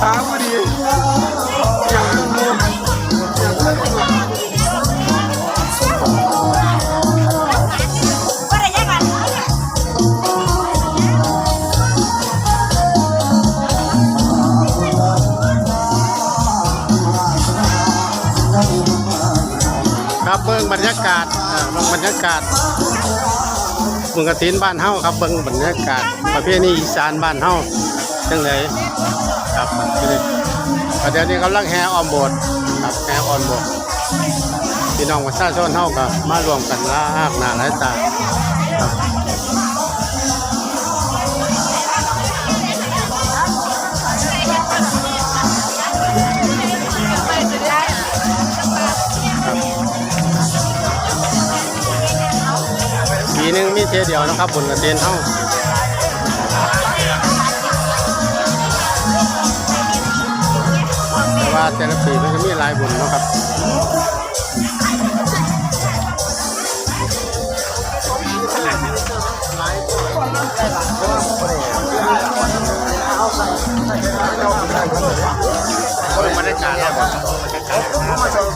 ถาพอดีอย่างงงครับเบิ่งบรรยากาศอ่าเบิ่งบรรยากาศบุญกระถินบ้านเฮาครับเบิ่งบรรยากาศประเพณีอีสานบ้านเฮาจังได ครับประเดี๋ยวนี้กำลังแห่ออมโบสถ์ครับแห่ออมโบสถ์พี่น้องประชาชนเฮาก็มารวมกันลากหนาหลายตาปีหนึงมีเทเดียวนะครับบุญกระถินเฮา แต่ละปีมันจะมีลายบุญเนาะครับเบิ่งบรรยากาศครับบรรยากาศผมมาชอบ